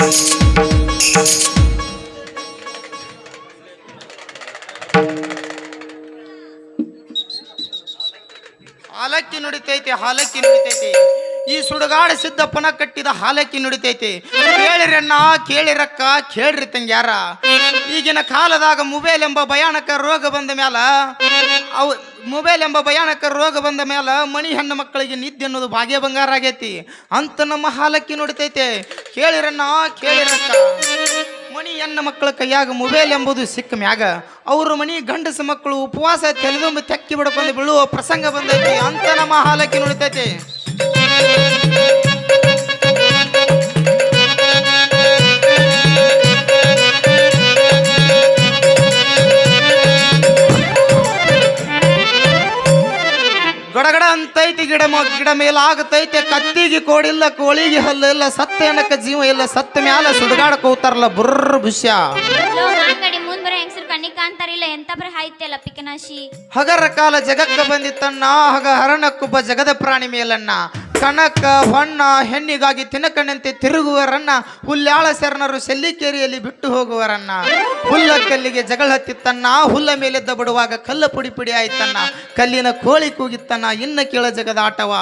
ಹಾಲಕ್ಕಿ ನುಡಿತೈತಿ ಹಾಲಕ್ಕಿ ನುಡಿತೈತಿ. ಈ ಸುಡುಗಾಡ ಸಿದ್ದಪ್ಪನ ಕಟ್ಟಿದ ಹಾಲಕ್ಕಿ ನುಡಿತೈತೆ. ಕೇಳಿರಣ್ಣ, ಕೇಳಿರಕ್ಕ, ಕೇಳ್ರಿ ತಂಗ್ಯಾರ. ಈಗಿನ ಕಾಲದಾಗ ಮೊಬೈಲ್ ಎಂಬ ಭಯಾನಕ ರೋಗ ಬಂದ ಮ್ಯಾಲ, ಅವು ಮೊಬೈಲ್ ಎಂಬ ಭಯಾನಕ ರೋಗ ಬಂದ ಮ್ಯಾಲ ಮಣಿ ಹೆಣ್ಣು ಮಕ್ಕಳಿಗೆ ನಿದ್ದೆ ಅನ್ನೋದು ಭಾಗ್ಯ ಬಂಗಾರ ಆಗೈತಿ. ಅಂತ ನಮ್ಮ ಹಾಲಕ್ಕಿ ನೋಡ್ತೈತೆ, ಕೇಳಿರಣ್ಣ, ಕೇಳಿರಕ್ಕ. ಮಣಿ ಹೆಣ್ಣು ಮಕ್ಕಳ ಕೈಯಾಗ ಮೊಬೈಲ್ ಎಂಬುದು ಸಿಕ್ಕ ಮ್ಯಾಗ, ಅವರು ಮಣಿ ಗಂಡಸ ಮಕ್ಕಳು ಉಪವಾಸ ತೆಲೆದುಂಬ ತೆಕ್ಕಿ ಬಿಡ್ಕೊಂಡು ಬೀಳುವ ಪ್ರಸಂಗ ಬಂದೈತಿ ಅಂತ ನಮ್ಮ ಹಾಲಕ್ಕಿ ನುಡಿತೈತಿ. ಗಡಗಡ ಅಂತೈತಿ ಗಿಡ ಗಿಡ ಮೇಲೆ ಆಗತೈತೆ ಕತ್ತಿಗೆ ಕೋಡಿಲ್ಲ ಕೋಳಿಗೆ ಹಲ್ಲಿಲ್ಲ ಸತ್ತ ಏನಕ್ಕೆ ಜೀವ ಇಲ್ಲ ಸತ್ತ ಮ್ಯಾಲ ಸುಡುಗಾಡಕ್ ಕೂತಾರಲ್ಲ ಬುರ್ರ ಭುಷ್ಯ. ಎಂತ ಹಗರ ಕಾಲ ಜಗಕ್ಕ ಬಂದಿತ್ತಣ್ಣ ಹಗ ಹರಣಕ್ಕುಬ್ಬ ಜಗದ ಪ್ರಾಣಿ ಮೇಲಣ್ಣ. ಕಣಕ್ಕ ಹೊಣ್ಣ ಹೆಣ್ಣಿಗಾಗಿ ತಿನಕಣ್ಣಂತೆ ತಿರುಗುವರನ್ನ ಹುಲ್ಲಾಳ ಶರಣರು ಸೆಲ್ಲಿಕೇರಿಯಲ್ಲಿ ಬಿಟ್ಟು ಹೋಗುವರನ್ನ. ಹುಲ್ಲ ಕಲ್ಲಿಗೆ ಜಗಳ ಹತ್ತಿತ್ತನ್ನ ಹುಲ್ಲ ಮೇಲೆದ್ದ ಬಿಡುವಾಗ ಕಲ್ಲ ಪುಡಿ ಪುಡಿ ಆಯ್ತನ್ನ ಕಲ್ಲಿನ ಕೋಳಿ ಕೂಗಿತ್ತನ್ನ ಇನ್ನ ಕೇಳ ಜಗದ ಆಟವ.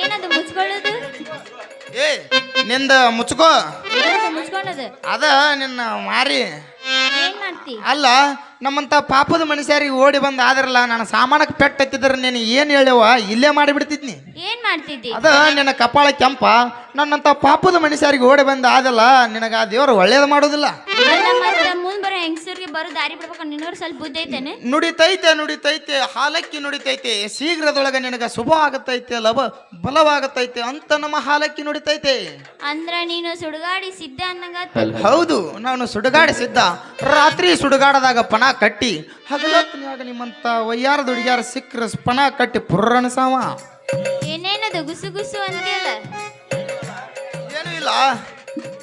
ಏನದು ಮುಚ್ಕೊಳ್ಳೋದು? ಏ ನಿಂದ ಮುಚ್ಕೋ. ಏನದು ಅದ ನಿನ್ನ ಮಾರಿ. ಏನ್ ಮಾಡ್ತಿ? ಅಲ್ಲ ನಮ್ಮಂತ ಪಾಪದ ಮನುಷ್ಯರಿಗೆ ಓಡಿ ಬಂದ ಆದ್ರಲ್ಲ ನನ್ನ ಸಾಮಾನಕ್ಕೆ ಪೆಟ್ಟು ಹತ್ತಿದ್ರೆ ನೀನು ಏನು ಹೇಳ್ಯವ ಇಲ್ಲೇ ಮಾಡಿಬಿಡ್ತಿದ್ನಿ. ಏನ್ ಮಾಡ್ತಿದ್ದಿ? ಅದ ನಿನ್ನ ಕಪಾಳ ಕೆಂಪ ನನ್ನಂತ ಪಾಪದ ಮನುಷ್ಯರಿಗೆ ಓಡಿ ಬಂದ ಆದಲ್ಲ ನಿನಗ ಆ ದೇವರು ಒಳ್ಳೇದು ಮಾಡೋದಿಲ್ಲ. ಹೆಂಗಸರಿಗೆ ಬರೋ ದಾರಿ ಬಿಡ್ಬೇಕು ನಿನ್ನವ್ರು ಸ್ವಲ್ಪ ಬುದ್ಧಿ ಐತೇನೆ? ನುಡಿತೈತೆ ನುಡಿತೈತೆ ಹಾಲಕ್ಕಿ ನುಡಿತೈತೆ ಶೀಘ್ರದೊಳಗೆ ನಿನಗೆ ಶುಭ ಆಗತೈತೆ ಲಭ ಬಲವಾಗತೈತೆ ಅಂತ ನಮ್ಮ ಹಾಲಕ್ಕಿ ನುಡಿತೈತೆ. ಅಂದ್ರ ನೀನು ಸುಡುಗಾಡಿ ಸಿದ್ಧ ಅನ್ನಂಗ ಹೌದು. ನಾನು ಸುಡುಗಾಡಿ ಸಿದ್ಧ. ರಾತ್ರಿ ಸುಡುಗಾಡದಾಗ ಪಣ ಕಟ್ಟಿ ಹಗಲೊತ್ತಿನಾಗ ನಿಮ್ಮಂತ ವಯ್ಯಾರದ ಹುಡುಗ್ಯಾರ ಸಿಕ್ಕ್ರ ಪಣ ಕಟ್ಟಿ ಪುರ್ರನಸಾವ ಏನೇನದು ಗುಸು ಗುಸು ಅಂತೀಯಲ್ಲ ಏನೂ ಇಲ್ಲ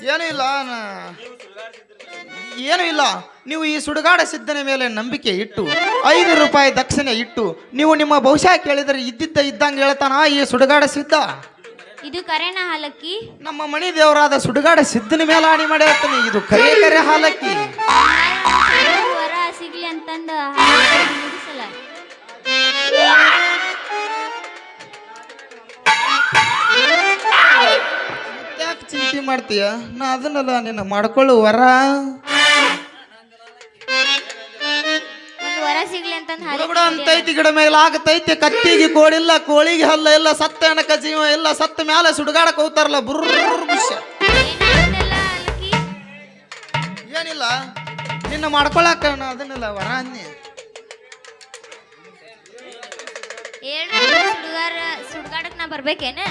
ಏನೂ ಇಲ್ಲ ನಾ- ಏನೂ ಇಲ್ಲ. ನೀವು ಈ ಸುಡುಗಾಡ ಸಿದ್ಧನ ಮೇಲೆ ನಂಬಿಕೆ ಇಟ್ಟು ಐದು ರೂಪಾಯಿ ದಕ್ಷಿಣೆ ಇಟ್ಟು ನೀವು ನಿಮ್ಮ ಬಹುಶಃ ಕೇಳಿದರೆ ಇದ್ದಿದ್ದ ಇದ್ದಂಗೆ ಹೇಳ್ತಾನ ಈ ಸುಡುಗಾಡ ಸಿದ್ಧ? ಇದು ಕರೆನ ಹಾಲಕ್ಕಿ. ನಮ್ಮ ಮಣಿ ದೇವರಾದ ಸುಡುಗಾಡ ಸಿದ್ಧನ ಮೇಲೆ ಆಣಿ ಹೇಳ್ತಾನೆ ಇದು ಕರೆ ಕರೆ ಹಾಲಕ್ಕಿ. ವರ ಸಿಗ್ಲಿ ಅಂತಂದ ಹಾಲಕ್ಕಿ ಚಿಂತೆ ಮಾಡ್ತೀಯ? ನಾ ಅದನ್ನಲ್ಲ ನಿನ್ನ ಮಾಡ್ಕೊಳ್ಳು ವರ. ವರ ಸಿಗ್ಲಿ ಅಂತ ಅಂತೈತಿ ಗಿಡ ಮೇಲೆ. ಆಗತೈತಿ ಕತ್ತಿಗೆ ಕೋಡಿಲ್ಲ ಕೋಳಿಗೆ ಹಲ್ಲ ಇಲ್ಲ ಸತ್ತ ಎಣಕ ಜೀವ ಇಲ್ಲ ಸತ್ತ ಮ್ಯಾಲೆ ಸುಡುಗಾಡಕ್ ಹೋಗ್ತಾರಲ್ಲ ಬುರ್ರ ವಿಷಯ ಏನಿಲ್ಲ ನಿನ್ನ ಮಾಡ್ಕೊಳಕ ನಾ ಅದನ್ನಲ್ಲ ವರ ಅನ್ನಿ. ಹೇಳ್ರಿ ಸುಡುಗಾರ ಸುಡ್ಗಾಡಕ್ ನಾ ಬರ್ಬೇಕೇನ?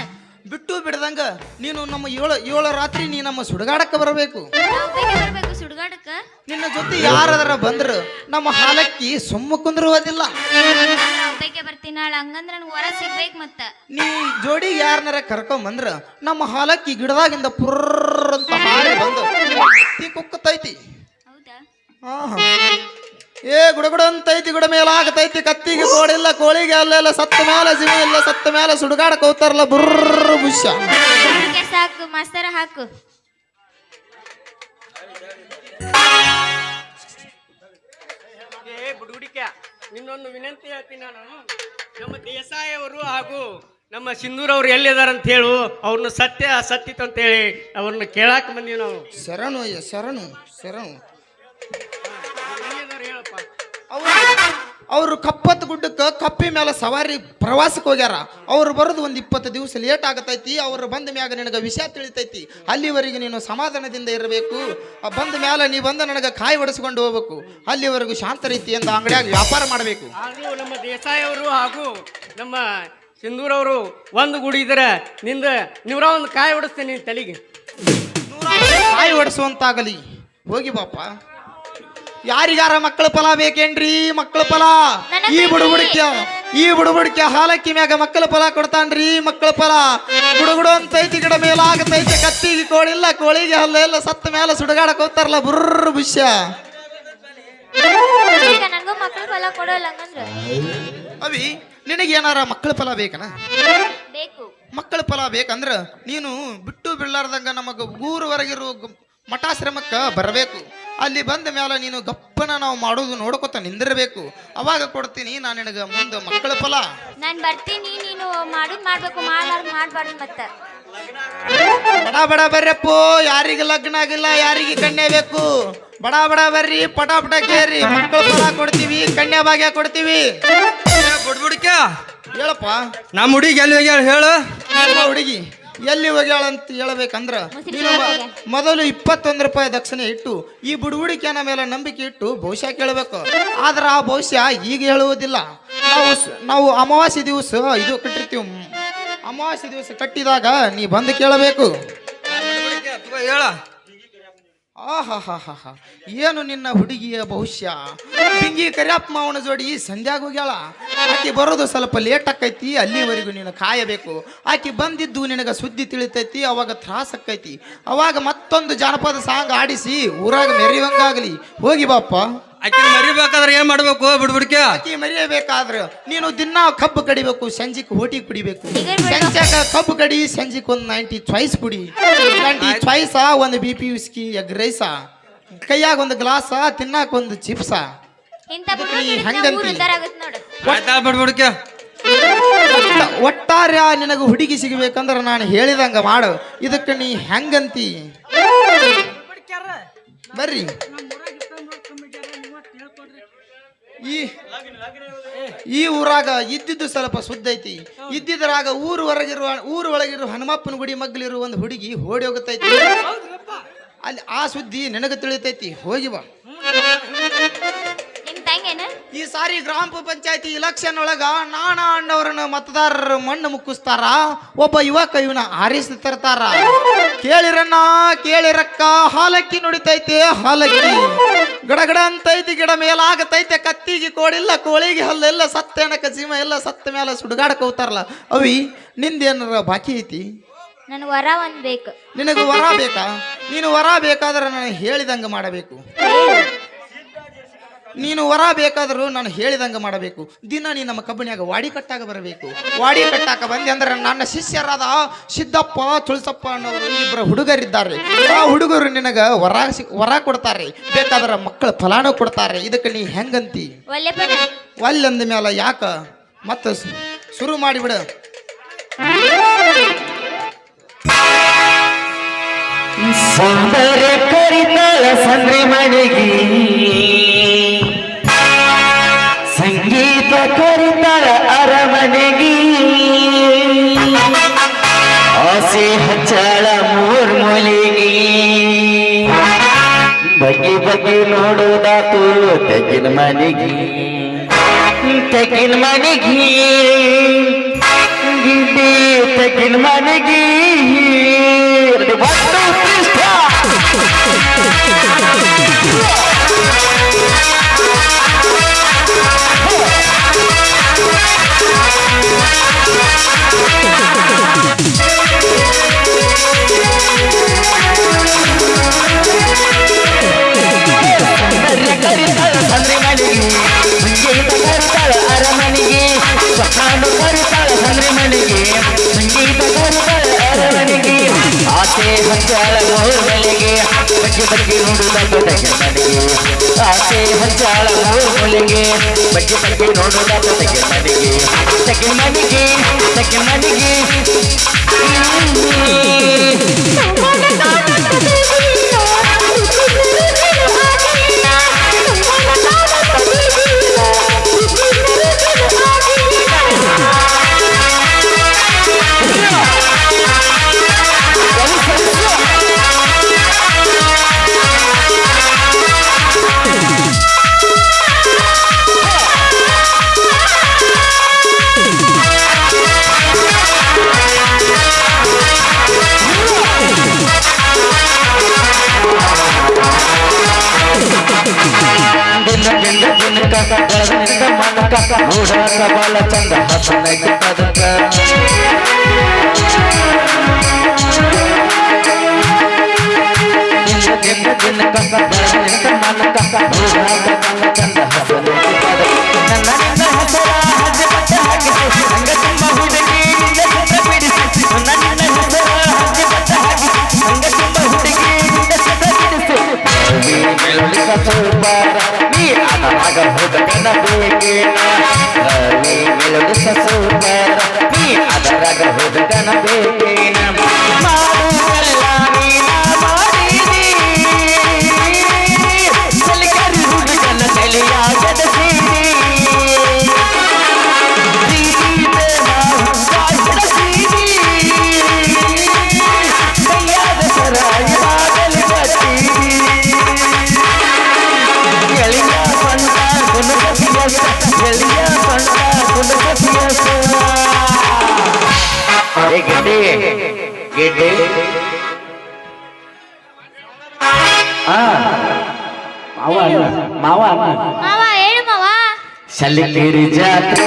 ಬಿಟ್ಟು ಬಿಡದಂಗ ನೀನು ನಮ್ಮ ಏಳು ಏಳು ರಾತ್ರಿ ನೀ ನಮ್ಮ ಸುಡುಗಾಡಕ್ಕೆ ಬರಬೇಕು. ನಾವ್ ಬೇಗ ಬರ್ಬೇಕು ಸುಡ್ಗಾಡಕ್ಕ? ನಿನ್ನ ಜೊತೆ ಯಾರಾದ್ರ ಬಂದ್ರು ನಮ್ಮ ಹಾಲಕ್ಕಿ ಸುಮ್ಮ ಕುಂದ್ರುವುದಿಲ್ಲ. ನಾವ್ ಬೇಗ ಬರ್ತೀನಿ ಹಂಗಂದ್ರ ನನ್ಗೆ ವರ ಸಿಗ್ಬೇಕು ಮತ್ತ. ನೀ ಜೋಡಿ ಯಾರನ್ನಾರ ಕರ್ಕೊಂಡ್ ಬಂದ್ರ ನಮ್ಮ ಹಾಲಕ್ಕಿ ಗಿಡದಾಗಿಂದ ಪುರ್ರ ಅಂತ ಹಾರಿ ಬಂದು ಎತ್ತಿ ಕುಕ್ಕತೈತಿ. ಹೌದಾ? ಆಹಾ. ಏ ಗುಡಗುಡ ಅಂತೈತಿ ಗುಡ ಮೇಲೆ ಆಗತೈತಿ ಕತ್ತಿಗೆ ಕೋಡಿಲ್ಲ ಕೋಳಿಗೆ ಅಲ್ಲೆಲ್ಲ ಸತ್ತ ಮೇಲೆ ಜೀವ ಇಲ್ಲ ಸತ್ತ ಮೇಲೆ ಸುಡುಗಾಡ ಹೋಗ್ತಾರಲ್ಲ ಬುರ್ರ ಬುಷ್ಯ. ಸಾಕು ಮಾಸ್ತರ ಹಾಕು. ಏ ಬುಡುಗುಡಿಕೆ ನಿನ್ನೊಂದು ವಿನಂತಿ ಹೇಳ್ತೀನಿ ನಾನು. ನಮ್ಮ ದೇಸಾಯಿ ಅವರು ಹಾಗೂ ನಮ್ಮ ಸಿಂಧೂರವ್ರು ಎಲ್ಲಿದ್ದಾರೆ ಅಂತ ಹೇಳು ಅವ್ರನ್ನ ಸತ್ಯ ಅಸತ್ಯಿತ ಅಂತ ಹೇಳಿ ಅವ್ರನ್ನ ಕೇಳಾಕ ಬಂದೀವಿ ನಾವು. ಶರಣು ಅಯ್ಯ ಶರಣು ಶರಣು. ಅವರು ಕಪ್ಪತ್ ಗುಡ್ಡಕ್ಕೆ ಕಪ್ಪಿ ಮೇಲೆ ಸವಾರಿ ಪ್ರವಾಸಕ್ಕೆ ಹೋಗ್ಯಾರ. ಅವ್ರು ಬರೋದು ಒಂದು ಇಪ್ಪತ್ತು ದಿವಸ ಲೇಟ್ ಆಗತೈತಿ. ಅವ್ರು ಬಂದ ಮ್ಯಾಗ ನಿನಗೆ ವಿಷಯ ತಿಳಿತೈತಿ. ಅಲ್ಲಿವರೆಗೆ ನೀನು ಸಮಾಧಾನದಿಂದ ಇರಬೇಕು. ಆ ಬಂದ ಮ್ಯಾಲ ನೀ ಬಂದ ನನಗೆ ಕಾಯಿ ಒಡಿಸ್ಕೊಂಡು ಹೋಗ್ಬೇಕು. ಅಲ್ಲಿವರೆಗೂ ಶಾಂತ ರೀತಿಯಿಂದ ಅಂಗಡಿಯಾಗ ವ್ಯಾಪಾರ ಮಾಡಬೇಕು. ಹಾಗೂ ನಮ್ಮ ದೇಸಾಯಿ ಅವರು ಹಾಗೂ ನಮ್ಮ ಸಿಂಧೂರವರು ಒಂದು ಗುಡಿ ಇದ್ರೆ ನಿಂದ ನಿವ್ರ ಒಂದು ಕಾಯಿ ಹೊಡಿಸ್ತೇನೆ ತಲೆಗೆ. ಕಾಯಿ ಹೊಡಿಸುವಂತಾಗಲಿ ಹೋಗಿ ಬಾಪ. ಯಾರಿಗಾರ ಮಕ್ಕಳ ಫಲ ಬೇಕೇನ್ರಿ? ಮಕ್ಕಳ ಫಲ? ಈ ಬೇಕ್ರಿ. ಬುಡುಬುಡಿಕೆ ಈ ಬುಡುಬುಡಿಕೆ ಹಾಲಕ್ಕಿ ಮ್ಯಾಗ ಮಕ್ಕಳ ಫಲ ಕೊಡ್ತಾನ್ರಿ ಮಕ್ಕಳ ಫಲ. ಗುಡುಗುಡು ಅಂತೈತಿ ಗಿಡ ಮೇಲೆ ಆಗತೈತಿ ಕತ್ತಿಗೆ ಕೋಳಿಲ್ಲ ಕೋಳಿಗೆ ಹಲ್ಲ ಎಲ್ಲ ಸತ್ತ ಮೇಲೆ ಸುಡಗಾಡಕ್ ಹೋಗ್ತಾರಲ್ಲ ಬುರ್ರ ಭುಷ್ಯ ಈಗ ನಿನಗೆ ಏನಾರ ಅವಿ ನಿನಗೇನಾರ ಮಕ್ಕಳ ಫಲ ಬೇಕನ? ಬೇಕು. ಮಕ್ಕಳ ಫಲ ಬೇಕಂದ್ರ ನೀನು ಬಿಟ್ಟು ಬಿಡ್ಲಾರ್ದಂಗ ನಮಗ ಊರವರೆಗಿರೋ ಮಠಾಶ್ರಮಕ್ಕ ಬರಬೇಕು. ಅಲ್ಲಿ ಬಂದ ಮೇಲೆ ನೀನು ಗಪ್ಪನ ನಾವು ಮಾಡೋದು ನೋಡ್ಕೊತ ನಿಂದಿರಬೇಕು. ಅವಾಗ ಕೊಡ್ತೀನಿ ನಾನು ನಿನಗೆ ಮುಂದೆ ಮಕ್ಕಳ ಫಲ. ನಾನು ಬರ್ತೀನಿ ನೀನು ಮಾಡೋದು ಮಾಡಬೇಕು ಮಾಡ್ಲಾರ್ದ್ ಮಾಡಬಾರ್ದು ಮತ್ತೆ. ಬಡ ಬಡ ಬರ್ರಪ್ಪೋ ಯಾರಿಗೆ ಲಗ್ನ ಆಗಿಲ್ಲ ಯಾರಿಗೆ ಕಣ್ಣೆ ಬೇಕು? ಬಡ ಬಡ ಬರ್ರಿ ಪಟ ಪಟ ಕೇರಿ ಮಕ್ಕಳ ಫಲ ಕೊಡ್ತೀವಿ ಕಣ್ಣೆ ಭಾಗ್ಯ ಕೊಡ್ತೀವಿ. ಬಿಡ್ಬಿಡ್ಕ. ಹೇಳಪ್ಪ. ನಮ್ಮ ಹುಡುಗಿ ಎಲ್ಲಿ ಹೇಳು. ನಿಮ್ಮ ಹುಡುಗಿ. ಎಲ್ಲಿ ಹೋಗ್ಯಾಳ ಅಂತ ಹೇಳ್ಬೇಕಂದ್ರ ನೀನು ಮೊದಲು ಇಪ್ಪತ್ತೊಂದು ರೂಪಾಯಿ ದಕ್ಷಿಣ ಇಟ್ಟು ಈ ಬುಡುಗುಡಿಕೆನ ಮೇಲೆ ನಂಬಿಕೆ ಇಟ್ಟು ಭವಿಷ್ಯ ಕೇಳಬೇಕು. ಆದ್ರೆ ಆ ಭವಿಷ್ಯ ಈಗ ಹೇಳುವುದಿಲ್ಲ. ನಾವು ನಾವು ಅಮಾವಾಸ್ಯೆ ದಿವಸ ಇದು ಕಟ್ಟಿರ್ತೀವಿ. ಅಮಾವಾಸ್ಯ ಅಮಾವಾಸ್ಯೆ ದಿವಸ ಕಟ್ಟಿದಾಗ ನೀ ಬಂದು ಕೇಳಬೇಕು. ಹೇಳ. ಆಹಾಹಾಹಾ ಏನು ನಿನ್ನ ಹುಡುಗಿಯ ಭವಿಷ್ಯ? ಹಿಂಗಿ ಕರಿಯಪ್ಪ ಮಾವನ ಜೋಡಿ ಸಂಧ್ಯಾಗ ಹೋಗ್ಯಾಳ? ಆಕೆ ಬರೋದು ಸ್ವಲ್ಪ ಲೇಟ್ ಆಕೈತಿ, ಅಲ್ಲಿವರೆಗೂ ನೀನು ಕಾಯಬೇಕು. ಆಕೆ ಬಂದಿದ್ದು ನಿನಗೆ ಸುದ್ದಿ ತಿಳಿತೈತಿ, ಅವಾಗ ತ್ರಾಸ ಆಕೈತಿ. ಅವಾಗ ಮತ್ತೊಂದು ಜಾನಪದ ಸಾಂಗ್ ಆಡಿಸಿ ಊರಾಗ ಮೆರೆಯುವಂಗಾಗಲಿ. ಹೋಗಿ ಬಾಪ್ಪ. ಆಕಿನ ಮರಿಬೇಕಾದ್ರೆ ಏನ್ ಮಾಡ್ಬೇಕು? ಬಿಡ್ಬಿಡ್ಕೆ? ಆಕಿ ಮರಿಯಬೇಕಾದ್ರೆ ನೀನು ದಿನಾ ಕಬ್ಬು ಕಡಿಬೇಕು ಸಂಜಿಕ್ ಹೋಟಿ ಕುಡಿಬೇಕು. ಸಂಜಾಗ ಕಬ್ಬು ಕಡಿ ಸಂಜಿಕ್ ಒಂದು ನೈಂಟಿ ಚಾಯ್ಸ್ ಕುಡಿ. ನೈಂಟಿ ಚಾಯ್ಸ ಒಂದು B P whisky egg rice ಕೈಯಾಗ ಒಂದು ಗ್ಲಾಸ ತಿನ್ನಾಕ ಒಂದು ಚಿಪ್ಸ ಇಂಥ ಹೆಂಗಂತಿ? ನೋಡು. ಆಯ್ತಾ ಬಿಡ್ಬಿಡ್ಕ? ಒಟ್ಟ- ಒಟ್ಟಾರೆ ನಿನಗೆ ಹುಡುಗಿ ಸಿಗಬೇಕಂದ್ರ ನಾನು ಹೇಳಿದಂಗ ಮಾಡು. ಇದಕ್ಕೆ ನೀ ಹೆಂಗಂತಿ? ಬರ್ರಿ. ಈ ಈ ಊರಾಗ ಇದ್ದಿದ್ದು ಸ್ವಲ್ಪ ಸುದ್ದ ಐತಿ. ಇದ್ದಿದ್ರಾಗ ಊರು ಹೊರಗಿರುವ ಊರು ಒಳಗಿರುವ ಹನುಮಪ್ಪನ ಗುಡಿ ಮಗ್ಲಿರುವ ಒಂದು ಹುಡುಗಿ ಓಡಿ ಹೋಗುತ್ತೈತಿ ಅಲ್ಲಿ ಆ ಸುದ್ದಿ ನಿನಗೆ ತಿಳಿತೈತಿ. ಹೋಗಿ ಬಾ. ಈ ಸಾರಿ ಗ್ರಾಮ ಪಂಚಾಯತಿ ಇಲೆಕ್ಷನ್ ಒಳಗ ನಾನಾ ಅಣ್ಣವ್ರನ್ನ ಮತದಾರರ ಮಣ್ಣು ಮುಕ್ಕಿಸ್ತಾರ. ಒಬ್ಬ ಯುವಕ ಇವನ ಆರಿಸಿ ತರ್ತಾರ. ಕೇಳಿರಣ್ಣ ಕೇಳಿರಕ್ಕ ಹಾಲಕ್ಕಿ ನುಡಿತೈತೆ ಹಾಲಕ್ಕಿ. ಗಡಗಡ ಅಂತೈತಿ ಗಿಡ ಮೇಲಾಗತೈತೆ ಕತ್ತಿಗೆ ಕೋಡಿಲ್ಲ ಕೋಳಿಗೆ ಹಲ್ಲೆಲ್ಲ ಸತ್ತೇನ ಜೀವ ಎಲ್ಲ ಸತ್ತ ಮೇಲೆ ಸುಡುಗಾಡಕ್ಕೆ ಹೋಗ್ತಾರಲ್ಲ. ಅವಿ ನಿಂದೇನಾರ ಬಾಕಿ ಐತಿ? ನನ್ ವರ ಒಂದ್ ಬೇಕು. ನಿನಗೆ ವರ ಬೇಕಾ? ನೀನು ವರ ಬೇಕಾದ್ರೆ ನಾನು ಹೇಳಿದಂಗೆ ಮಾಡಬೇಕು. ನೀನು ವರ ಬೇಕಾದರೂ ನಾನು ಹೇಳಿದಂಗೆ ಮಾಡಬೇಕು. ದಿನ ನೀ ನಮ್ಮ ಕಬ್ಬಣಿಯಾಗ ವಾಡಿ ಕಟ್ಟಾಗ ಬರಬೇಕು. ವಾಡಿ ಕಟ್ಟಾಕ ಬಂದೆ ಅಂದ್ರೆ ನನ್ನ ಶಿಷ್ಯರಾದ ಸಿದ್ದಪ್ಪ ತುಳಸಪ್ಪ ಅನ್ನೋರು ಇಬ್ಬರು ಹುಡುಗರಿದ್ದಾರೆ. ಆ ಹುಡುಗರು ನಿನಗ ವರ ಸಿ- ವರ ಕೊಡ್ತಾರೆ. ಬೇಕಾದ್ರೆ ಮಕ್ಕಳ ಫಲಾನ ಕೊಡ್ತಾರೆ. ಇದಕ್ಕೆ ನೀ ಹೆಂಗಂತಿ? ಒಲ್ಲಂದ ಮೇಲೆ ಯಾಕ? ಮತ್ತೆ ಶುರು ಮಾಡಿಬಿಡ. ಸೌಂದರ್ಯ ಕರಿತಾಳ ಸಂದ್ರಿ ಮನೆಗೆ ಸಂಗೀತ ಕರಿತಾಳ ಅರಮನೆಗೆ. ಆಸೆ ಹಚ್ಚಾಳ ಮೂರ್ ಮೂಲಿಗೆ ಬಗೆ ಬಗೆ ನೋಡೋದಾತು ತೆಗಿನ ಮನೆಗೆ. ತೆಗಿನ ಮನೆಗೆ. ಗಿಡ್ಡಿ ತೆಗಿನ ಮನೆಗೆ. ಮನೆಗೆ ಆಸೆ ಹಂಚಾಳ ಮೂರ್ ಮೂಲೆಗೆ ಬಗ್ಗೆ ಬಗ್ಗೆ ನೋಡುವುದಕ್ಕೆ ತೆಗೆ ಮನೆಗೆ ತೆಗೆ ಮನೆಗೆ ತೆಗೆ ಮನೆಗೆ ಕರನಿಂದ ಮನಕ ನೋಡಕ ಬಲ ಚಂದ ಹಸನೈತ ಪದಕ ದಿನ ದಿನ ಕರನಿಂದ ಮನಕ ನೋಡಕ ಬಲ ಚಂದ ಹಸನೈತ ಪದಕ ನನ್ನ ಹಸರ ಹಜ ಪಟ್ಟ ಹಾಕಿಸಿ ಹಂಗ ತುಂಬ ಹುಡುಗಿ ನಿನ್ನ ಚಿತ್ರ ಬಿಡಿಸಿ ನನ್ನ ಹಸರ ಹಜ ಪಟ್ಟ ಹಾಕಿಸಿ ಹಂಗ ತುಂಬ ಹುಡುಗಿ ನಿನ್ನ ಚಿತ್ರ ಬಿಡಿಸಿ ಬೆಳ್ಳಿ ಕಸೂಬಾರ அகமுத கணபேகேன நீ மெலோடி சசூபர நீ அதரகமுத கணபேகேன மா ಗೆಡ್ಡೆ. ಗೆಡ್ಡೆ. ಮಾವ ಮಾವ ಅಲ್ಲ. ಮಾವ ಜಾತ್ರೆ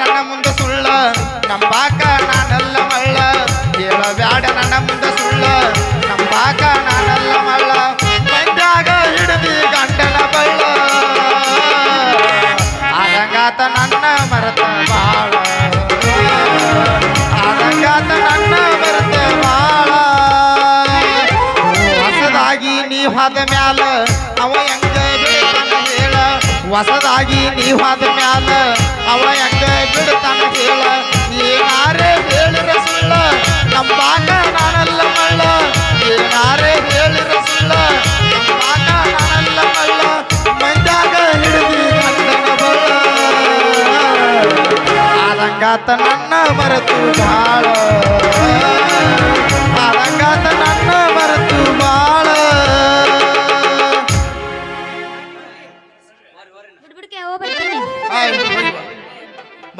ನನ್ನ ಮುಂದೆ ಸುಳ್ಳ ನಂಬಾಕ ನಾನಲ್ಲ ಮಳ್ಳ ಹೇಳಬ್ಯಾಡ ನನ್ನ ಮುಂದೆ ಸುಳ್ಳ ನಂಬಾಕ ನಾನಲ್ಲ ಮಳ್ಳ ಮಂದ್ಯಾಗ ಹಿಡಿದಿ ಗಂಡನ ಬಳ್ಳ ಆದಂಗಾತ ನನ್ನ ಮರತ ಬಾಳ ಆದಂಗಾತ ನನ್ನ ಮರತ ಬಾಳ ಹೊಸದಾಗಿ ನೀ ಹೋದ ಮ್ಯಾಲ ಹೊಸದಾಗಿ ನೀ ಹೋದ ಮ್ಯಾಲ ಅವ ಹೆಂಗ ಬಿಡ್ತಾನ ಕೇಳ ಏನಾರೇ ಹೇಳಿರ ಸುಳ್ಳ, ನಂಬಾಕ ನಾನಲ್ಲ ಮಳ್ಳ. ಏನಾರೇ ಹೇಳಿರ ಸುಳ್ಳ, ನಂಬಾಕ ನಾನಲ್ಲ ಹಿಡಿದಿ ಗಂಡನ ಬಳ್ಳ. ಆದಂಗಾತ ನನ್ನ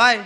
ಬಾಯ್